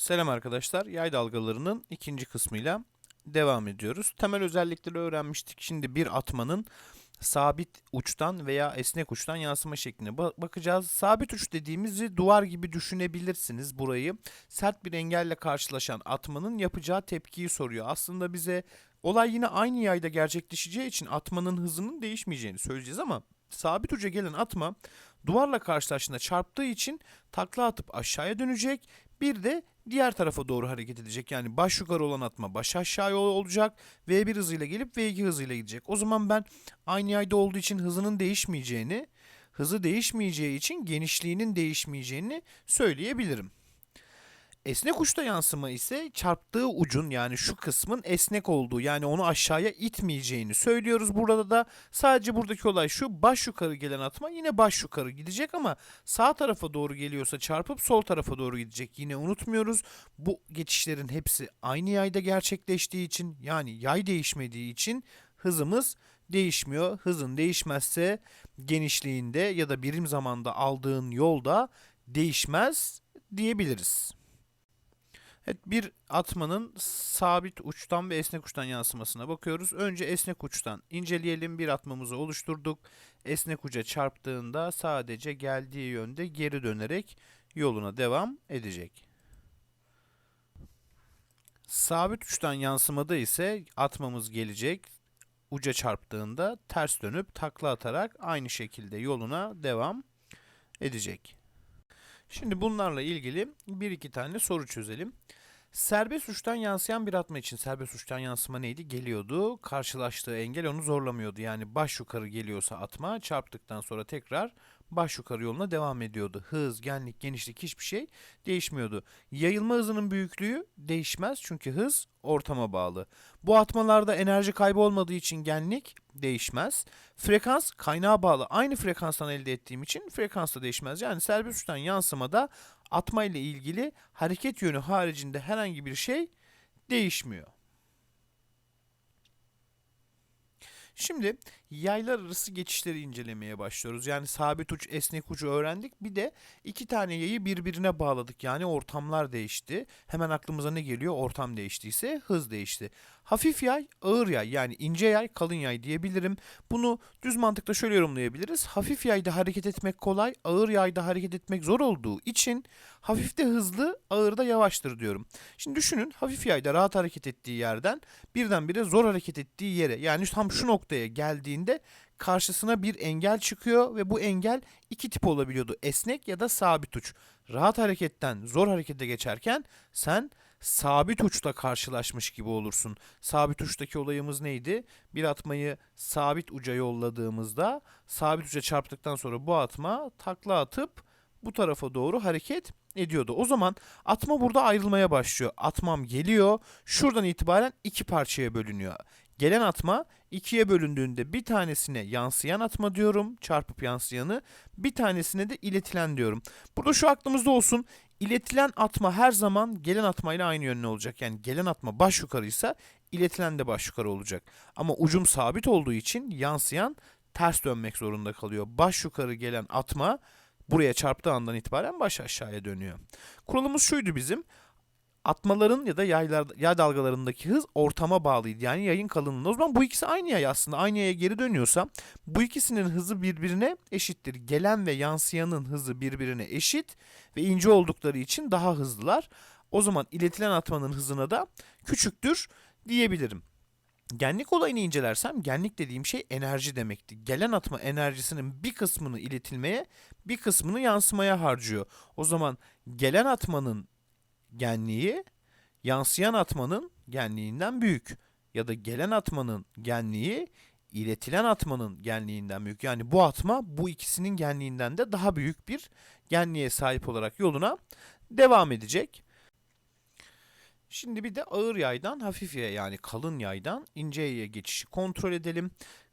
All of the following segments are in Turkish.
Selam arkadaşlar. Yay dalgalarının ikinci kısmıyla devam ediyoruz. Temel özellikleri öğrenmiştik. Şimdi bir atmanın sabit uçtan veya esnek uçtan yansıma şekline ba- bakacağız. Sabit uç dediğimizi duvar gibi düşünebilirsiniz burayı. Sert bir engelle karşılaşan atmanın yapacağı tepkiyi soruyor. Aslında bize olay yine aynı yayda gerçekleşeceği için atmanın hızının değişmeyeceğini söyleyeceğiz ama sabit uca gelen atma duvarla karşılaştığında çarptığı için takla atıp aşağıya dönecek. Bir de diğer tarafa doğru hareket edecek. Yani baş yukarı olan atma baş aşağıya olacak. V1 hızıyla gelip V2 hızıyla gidecek. O zaman ben aynı yayda olduğu için hızının değişmeyeceğini, hızı değişmeyeceği için genişliğinin değişmeyeceğini söyleyebilirim. Esnek uçta yansıma ise çarptığı ucun yani şu kısmın esnek olduğu yani onu aşağıya itmeyeceğini söylüyoruz. Burada da sadece buradaki olay şu baş yukarı gelen atma yine baş yukarı gidecek ama sağ tarafa doğru geliyorsa çarpıp sol tarafa doğru gidecek. Yine unutmuyoruz bu geçişlerin hepsi aynı yayda gerçekleştiği için yani yay değişmediği için hızımız değişmiyor. Hızın değişmezse genişliğinde ya da birim zamanda aldığın yolda değişmez diyebiliriz. Evet, bir atmanın sabit uçtan ve esnek uçtan yansımasına bakıyoruz. Önce esnek uçtan inceleyelim. Bir atmamızı oluşturduk. Esnek uca çarptığında sadece geldiği yönde geri dönerek yoluna devam edecek. Sabit uçtan yansımada ise atmamız gelecek. Uca çarptığında ters dönüp takla atarak aynı şekilde yoluna devam edecek. Şimdi bunlarla ilgili bir iki tane soru çözelim. Serbest uçtan yansıyan bir atma için serbest uçtan yansıma neydi? Geliyordu. Karşılaştığı engel onu zorlamıyordu. Yani baş yukarı geliyorsa atma çarptıktan sonra tekrar baş yukarı yoluna devam ediyordu. Hız, genlik, genişlik hiçbir şey değişmiyordu. Yayılma hızının büyüklüğü değişmez çünkü hız ortama bağlı. Bu atmalarda enerji kaybı olmadığı için genlik değişmez. Frekans kaynağa bağlı. Aynı frekanstan elde ettiğim için frekans da değişmez. Yani serbest uçtan yansımada atma ile ilgili hareket yönü haricinde herhangi bir şey değişmiyor. Şimdi yaylar arası geçişleri incelemeye başlıyoruz. Yani sabit uç, esnek ucu öğrendik. Bir de iki tane yayı birbirine bağladık. Yani ortamlar değişti. Hemen aklımıza ne geliyor? Ortam değiştiyse hız değişti. Hafif yay, ağır yay yani ince yay, kalın yay diyebilirim. Bunu düz mantıkla şöyle yorumlayabiliriz. Hafif yayda hareket etmek kolay, ağır yayda hareket etmek zor olduğu için hafifte hızlı, ağırda yavaştır diyorum. Şimdi düşünün hafif yayda rahat hareket ettiği yerden birdenbire zor hareket ettiği yere yani tam şu noktaya geldiğinde karşısına bir engel çıkıyor ve bu engel iki tip olabiliyordu. Esnek ya da sabit uç. Rahat hareketten zor harekete geçerken sen sabit uçla karşılaşmış gibi olursun. Sabit uçtaki olayımız neydi? Bir atmayı sabit uca yolladığımızda sabit uca çarptıktan sonra bu atma takla atıp bu tarafa doğru hareket ediyordu. O zaman atma burada ayrılmaya başlıyor. Atmam geliyor. Şuradan itibaren iki parçaya bölünüyor. Gelen atma ikiye bölündüğünde bir tanesine yansıyan atma diyorum. Çarpıp yansıyanı. Bir tanesine de iletilen diyorum. Burada şu aklımızda olsun. İletilen atma her zaman gelen atmayla aynı yönlü olacak. Yani gelen atma baş yukarıysa iletilen de baş yukarı olacak. Ama ucum sabit olduğu için yansıyan ters dönmek zorunda kalıyor. Baş yukarı gelen atma buraya çarptığı andan itibaren baş aşağıya dönüyor. Kuralımız şuydu bizim. Atmaların ya da yaylar, yay dalgalarındaki hız ortama bağlıydı. Yani yayın kalınlığına. O zaman bu ikisi aynı yay aslında. Aynı yaya geri dönüyorsa bu ikisinin hızı birbirine eşittir. Gelen ve yansıyanın hızı birbirine eşit ve ince oldukları için daha hızlılar. O zaman iletilen atmanın hızına da küçüktür diyebilirim. Genlik olayını incelersem genlik dediğim şey enerji demekti. Gelen atma enerjisinin bir kısmını iletilmeye, bir kısmını yansımaya harcıyor. O zaman gelen atmanın genliği yansıyan atmanın genliğinden büyük ya da gelen atmanın genliği iletilen atmanın genliğinden büyük. Yani bu atma bu ikisinin genliğinden de daha büyük bir genliğe sahip olarak yoluna devam edecek. Şimdi bir de ağır yaydan hafif yaya yani kalın yaydan ince yaya geçişi kontrol edelim.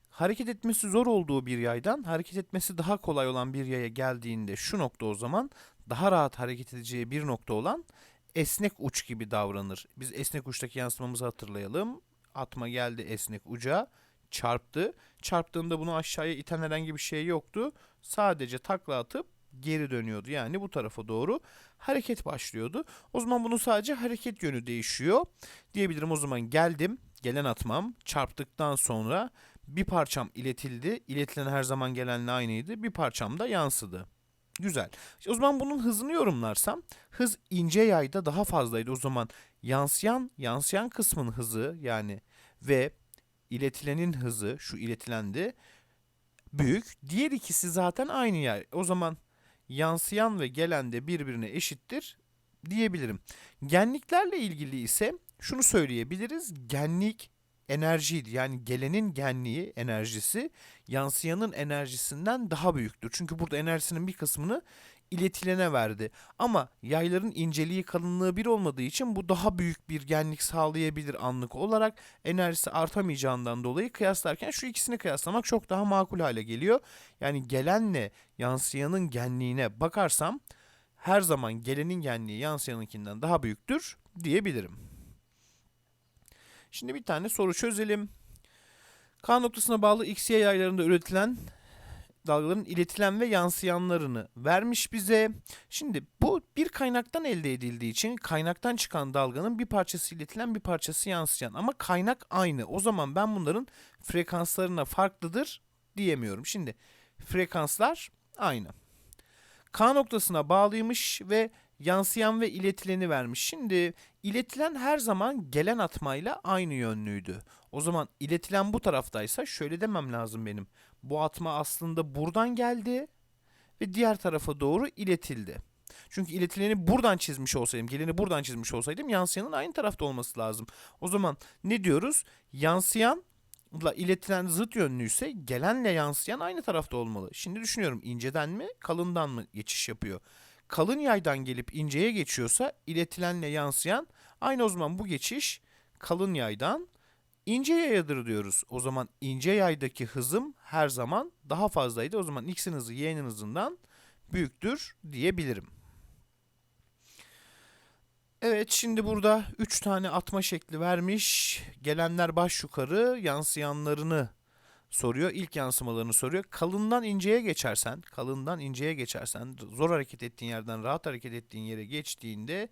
Hareket etmesi zor olduğu bir yaydan hareket etmesi daha kolay olan bir yaya geldiğinde şu nokta o zaman daha rahat hareket edeceği bir nokta olan esnek uç gibi davranır. Biz esnek uçtaki yansımamızı hatırlayalım. Atma geldi esnek uca çarptı. Çarptığında bunu aşağıya iten herhangi bir şey yoktu. Sadece takla atıp geri dönüyordu. Yani bu tarafa doğru hareket başlıyordu. O zaman bunun sadece hareket yönü değişiyor. Diyebilirim o zaman geldim, gelen atmam çarptıktan sonra bir parçam iletildi. İletilen her zaman gelenle aynıydı. Bir parçam da yansıdı. Güzel. O zaman bunun hızını yorumlarsam hız ince yayda daha fazlaydı. O zaman yansıyan yansıyan kısmın hızı yani ve iletilenin hızı şu iletilendi büyük. Diğer ikisi zaten aynı yer. O zaman yansıyan ve gelen de birbirine eşittir diyebilirim. Genliklerle ilgili ise şunu söyleyebiliriz. Genlik enerjiydi. Yani gelenin genliği, enerjisi yansıyanın enerjisinden daha büyüktür. Çünkü burada enerjisinin bir kısmını iletilene verdi. Ama yayların inceliği kalınlığı bir olmadığı için bu daha büyük bir genlik sağlayabilir anlık olarak. Enerjisi artamayacağından dolayı kıyaslarken şu ikisini kıyaslamak çok daha makul hale geliyor. Yani gelenle yansıyanın genliğine bakarsam her zaman gelenin genliği yansıyanınkinden daha büyüktür diyebilirim. Şimdi bir tane soru çözelim. K noktasına bağlı x, y yaylarında üretilen dalgaların iletilen ve yansıyanlarını vermiş bize. Şimdi bu bir kaynaktan elde edildiği için kaynaktan çıkan dalganın bir parçası iletilen bir parçası yansıyan ama kaynak aynı. O zaman ben bunların frekanslarına farklıdır diyemiyorum. Şimdi frekanslar aynı. K noktasına bağlıymış ve yansıyan ve iletileni vermiş. Şimdi iletilen her zaman gelen atmayla aynı yönlüydü. O zaman iletilen bu taraftaysa şöyle demem lazım benim. Bu atma aslında buradan geldi ve diğer tarafa doğru iletildi. Çünkü iletileni buradan çizmiş olsaydım, geleni buradan çizmiş olsaydım yansıyanın aynı tarafta olması lazım. O zaman ne diyoruz? Yansıyanla iletilen zıt yönlüyse gelenle yansıyan aynı tarafta olmalı. Şimdi düşünüyorum inceden mi kalından mı geçiş yapıyor? Kalın yaydan gelip inceye geçiyorsa iletilenle yansıyan aynı o zaman bu geçiş kalın yaydan ince yayadır diyoruz. O zaman ince yaydaki hızım her zaman daha fazlaydı. O zaman x'in hızı y'nin hızından büyüktür diyebilirim. Evet şimdi burada 3 tane atma şekli vermiş. Gelenler baş yukarı yansıyanlarını soruyor. İlk yansımalarını soruyor. Kalından inceye geçersen, kalından inceye geçersen, zor hareket ettiğin yerden rahat hareket ettiğin yere geçtiğinde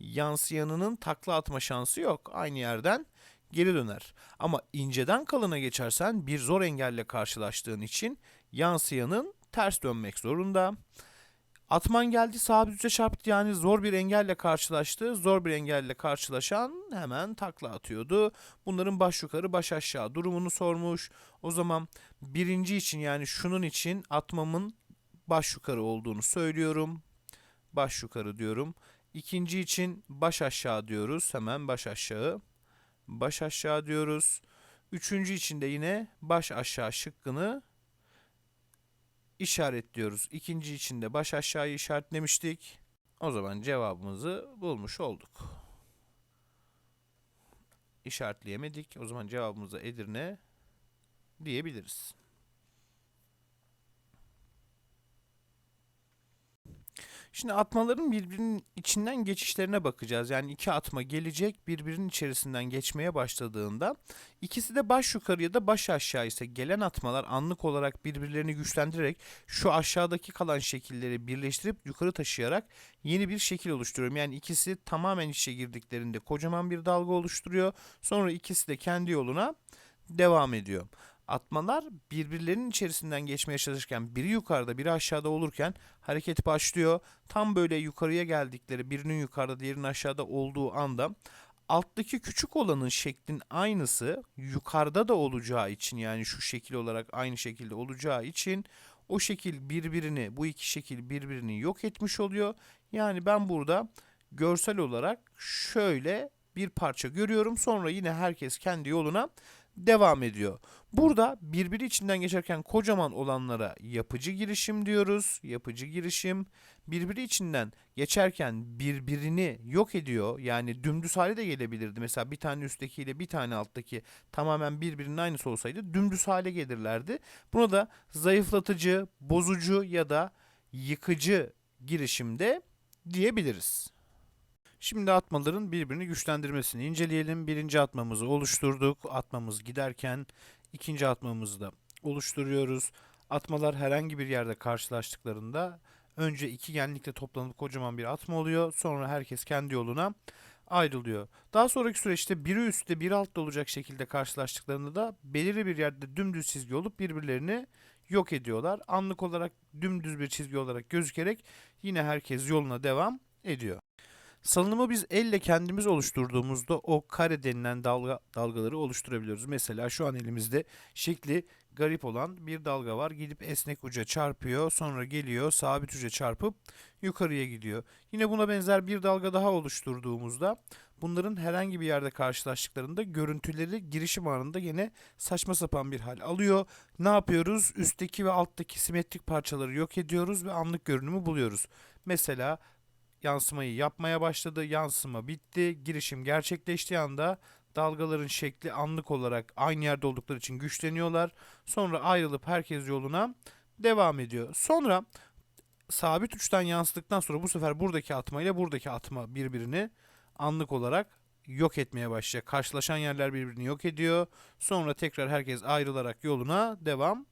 yansıyanının takla atma şansı yok. Aynı yerden geri döner. Ama inceden kalına geçersen bir zor engelle karşılaştığın için yansıyanın ters dönmek zorunda. Atman geldi sabit üste çarptı yani zor bir engelle karşılaştı. Zor bir engelle karşılaşan hemen takla atıyordu. Bunların baş yukarı baş aşağı durumunu sormuş. O zaman birinci için yani şunun için atmamın baş yukarı olduğunu söylüyorum. Baş yukarı diyorum. İkinci için baş aşağı diyoruz. Hemen baş aşağı. Baş aşağı diyoruz. Üçüncü için de yine baş aşağı şıkkını işaretliyoruz. İkinci için de baş aşağıyı işaretlemiştik. O zaman cevabımızı bulmuş olduk. İşaretleyemedik. O zaman cevabımıza Edirne diyebiliriz. Şimdi atmaların birbirinin içinden geçişlerine bakacağız. Yani iki atma gelecek birbirinin içerisinden geçmeye başladığında ikisi de baş yukarı ya da baş aşağı ise gelen atmalar anlık olarak birbirlerini güçlendirerek şu aşağıdaki kalan şekilleri birleştirip yukarı taşıyarak yeni bir şekil oluşturuyorum. Yani ikisi tamamen içe girdiklerinde kocaman bir dalga oluşturuyor. Sonra ikisi de kendi yoluna devam ediyor atmalar birbirlerinin içerisinden geçmeye çalışırken biri yukarıda biri aşağıda olurken hareket başlıyor. Tam böyle yukarıya geldikleri birinin yukarıda diğerinin aşağıda olduğu anda alttaki küçük olanın şeklin aynısı yukarıda da olacağı için yani şu şekil olarak aynı şekilde olacağı için o şekil birbirini bu iki şekil birbirini yok etmiş oluyor. Yani ben burada görsel olarak şöyle bir parça görüyorum. Sonra yine herkes kendi yoluna devam ediyor. Burada birbiri içinden geçerken kocaman olanlara yapıcı girişim diyoruz. Yapıcı girişim birbiri içinden geçerken birbirini yok ediyor. Yani dümdüz hale de gelebilirdi. Mesela bir tane üsttekiyle bir tane alttaki tamamen birbirinin aynısı olsaydı dümdüz hale gelirlerdi. Buna da zayıflatıcı, bozucu ya da yıkıcı girişimde diyebiliriz. Şimdi atmaların birbirini güçlendirmesini inceleyelim. Birinci atmamızı oluşturduk. Atmamız giderken ikinci atmamızı da oluşturuyoruz. Atmalar herhangi bir yerde karşılaştıklarında Önce ikigenlikle toplanıp kocaman bir atma oluyor. Sonra herkes kendi yoluna ayrılıyor. Daha sonraki süreçte biri üstte biri altta olacak şekilde karşılaştıklarında da belirli bir yerde dümdüz çizgi olup birbirlerini yok ediyorlar. Anlık olarak dümdüz bir çizgi olarak gözükerek yine herkes yoluna devam ediyor. Salınımı biz elle kendimiz oluşturduğumuzda o kare denilen dalga dalgaları oluşturabiliyoruz. Mesela şu an elimizde şekli garip olan bir dalga var. Gidip esnek uca çarpıyor, sonra geliyor sabit uca çarpıp yukarıya gidiyor. Yine buna benzer bir dalga daha oluşturduğumuzda bunların herhangi bir yerde karşılaştıklarında görüntüleri girişim anında yine saçma sapan bir hal alıyor. Ne yapıyoruz? Üstteki ve alttaki simetrik parçaları yok ediyoruz ve anlık görünümü buluyoruz. Mesela yansımayı yapmaya başladı. Yansıma bitti. Girişim gerçekleştiği anda dalgaların şekli anlık olarak aynı yerde oldukları için güçleniyorlar. Sonra ayrılıp herkes yoluna devam ediyor. Sonra sabit uçtan yansıdıktan sonra bu sefer buradaki atma ile buradaki atma birbirini anlık olarak yok etmeye başlayacak. Karşılaşan yerler birbirini yok ediyor. Sonra tekrar herkes ayrılarak yoluna devam.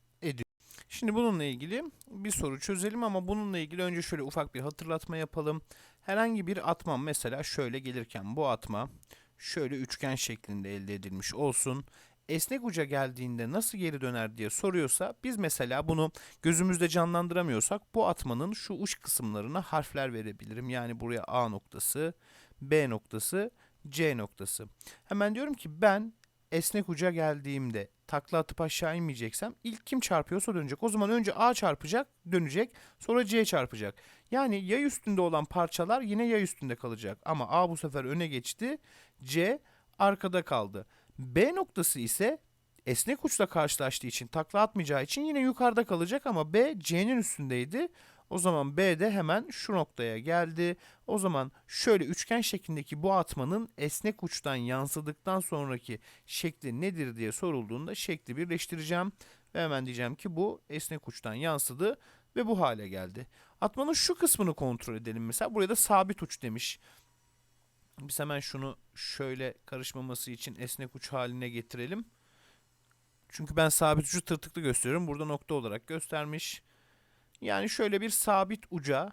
Şimdi bununla ilgili bir soru çözelim ama bununla ilgili önce şöyle ufak bir hatırlatma yapalım. Herhangi bir atma mesela şöyle gelirken bu atma şöyle üçgen şeklinde elde edilmiş olsun. Esnek uca geldiğinde nasıl geri döner diye soruyorsa biz mesela bunu gözümüzde canlandıramıyorsak bu atmanın şu uç kısımlarına harfler verebilirim. Yani buraya A noktası, B noktası, C noktası. Hemen diyorum ki ben esnek uca geldiğimde takla atıp aşağı inmeyeceksem ilk kim çarpıyorsa dönecek. O zaman önce A çarpacak, dönecek, sonra C çarpacak. Yani yay üstünde olan parçalar yine yay üstünde kalacak. Ama A bu sefer öne geçti, C arkada kaldı. B noktası ise esnek uçla karşılaştığı için takla atmayacağı için yine yukarıda kalacak ama B C'nin üstündeydi. O zaman B de hemen şu noktaya geldi. O zaman şöyle üçgen şeklindeki bu atmanın esnek uçtan yansıdıktan sonraki şekli nedir diye sorulduğunda şekli birleştireceğim. Ve hemen diyeceğim ki bu esnek uçtan yansıdı ve bu hale geldi. Atmanın şu kısmını kontrol edelim mesela. Buraya da sabit uç demiş. Biz hemen şunu şöyle karışmaması için esnek uç haline getirelim. Çünkü ben sabit ucu tırtıklı gösteriyorum. Burada nokta olarak göstermiş. Yani şöyle bir sabit uca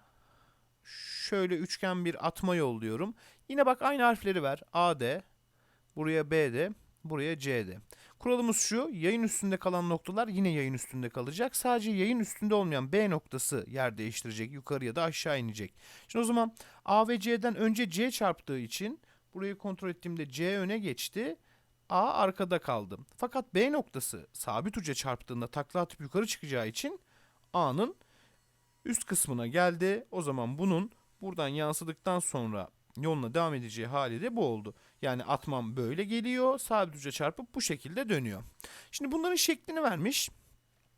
şöyle üçgen bir atma yolluyorum. Yine bak aynı harfleri ver. AD, buraya BD, buraya CD. Kuralımız şu. Yayın üstünde kalan noktalar yine yayın üstünde kalacak. Sadece yayın üstünde olmayan B noktası yer değiştirecek. Yukarıya da aşağı inecek. Şimdi o zaman A ve C'den önce C çarptığı için burayı kontrol ettiğimde C öne geçti. A arkada kaldı. Fakat B noktası sabit uca çarptığında takla atıp yukarı çıkacağı için A'nın üst kısmına geldi. O zaman bunun buradan yansıdıktan sonra yoluna devam edeceği hali de bu oldu. Yani atmam böyle geliyor. Sabit uca çarpıp bu şekilde dönüyor. Şimdi bunların şeklini vermiş.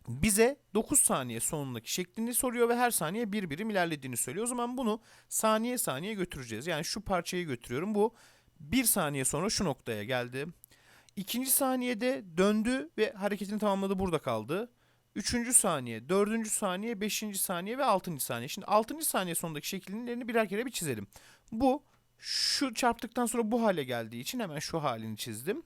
Bize 9 saniye sonundaki şeklini soruyor ve her saniye bir birim ilerlediğini söylüyor. O zaman bunu saniye saniye götüreceğiz. Yani şu parçayı götürüyorum. Bu bir saniye sonra şu noktaya geldi. İkinci saniyede döndü ve hareketini tamamladı burada kaldı. Üçüncü saniye, dördüncü saniye, beşinci saniye ve altıncı saniye. Şimdi altıncı saniye sonundaki şekillerini birer kere bir çizelim. Bu şu çarptıktan sonra bu hale geldiği için hemen şu halini çizdim.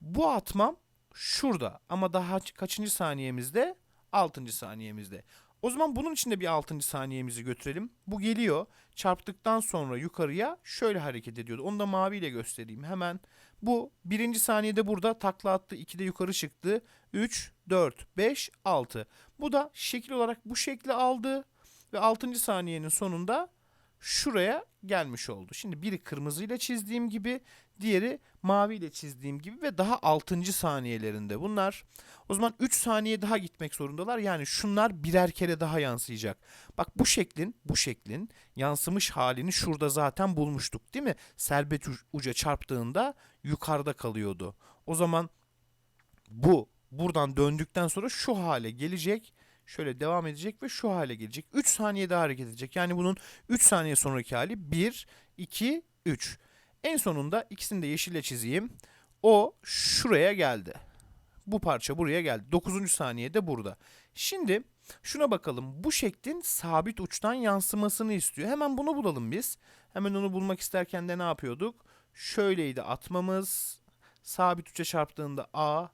Bu atmam şurada ama daha kaçıncı saniyemizde? Altıncı saniyemizde. O zaman bunun için de bir altıncı saniyemizi götürelim. Bu geliyor. Çarptıktan sonra yukarıya şöyle hareket ediyordu. Onu da maviyle göstereyim. Hemen bu birinci saniyede burada takla attı. 2'de yukarı çıktı. 3, 4, 5, 6. Bu da şekil olarak bu şekli aldı. Ve 6. saniyenin sonunda şuraya gelmiş oldu. Şimdi biri kırmızıyla çizdiğim gibi, diğeri maviyle çizdiğim gibi ve daha 6. saniyelerinde bunlar. O zaman 3 saniye daha gitmek zorundalar. Yani şunlar birer kere daha yansıyacak. Bak bu şeklin, bu şeklin yansımış halini şurada zaten bulmuştuk değil mi? Selbet uca çarptığında yukarıda kalıyordu. O zaman bu buradan döndükten sonra şu hale gelecek. Şöyle devam edecek ve şu hale gelecek. 3 saniye daha hareket edecek. Yani bunun 3 saniye sonraki hali 1, 2, 3. En sonunda ikisini de yeşille çizeyim. O şuraya geldi. Bu parça buraya geldi. 9. saniyede burada. Şimdi şuna bakalım. Bu şeklin sabit uçtan yansımasını istiyor. Hemen bunu bulalım biz. Hemen onu bulmak isterken de ne yapıyorduk? Şöyleydi atmamız. Sabit uça çarptığında A,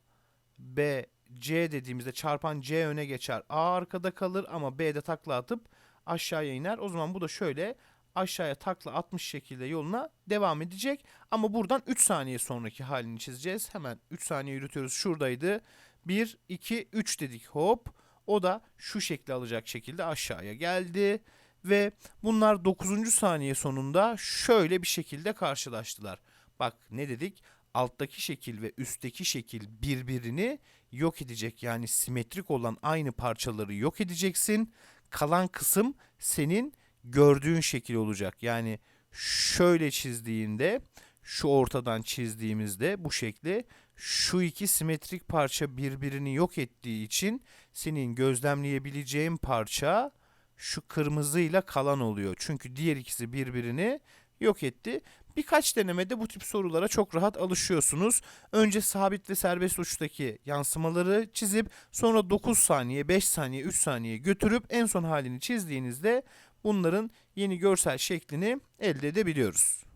B, C dediğimizde çarpan C öne geçer. A arkada kalır ama B'de takla atıp aşağıya iner. O zaman bu da şöyle aşağıya takla atmış şekilde yoluna devam edecek. Ama buradan 3 saniye sonraki halini çizeceğiz. Hemen 3 saniye yürütüyoruz. Şuradaydı. 1, 2, 3 dedik hop. O da şu şekli alacak şekilde aşağıya geldi. Ve bunlar 9. saniye sonunda şöyle bir şekilde karşılaştılar. Bak ne dedik? Alttaki şekil ve üstteki şekil birbirini yok edecek. Yani simetrik olan aynı parçaları yok edeceksin. Kalan kısım senin gördüğün şekil olacak. Yani şöyle çizdiğinde, şu ortadan çizdiğimizde bu şekli şu iki simetrik parça birbirini yok ettiği için senin gözlemleyebileceğin parça şu kırmızıyla kalan oluyor. Çünkü diğer ikisi birbirini yok etti. Birkaç denemede bu tip sorulara çok rahat alışıyorsunuz. Önce sabit ve serbest uçtaki yansımaları çizip sonra 9 saniye, 5 saniye, 3 saniye götürüp en son halini çizdiğinizde bunların yeni görsel şeklini elde edebiliyoruz.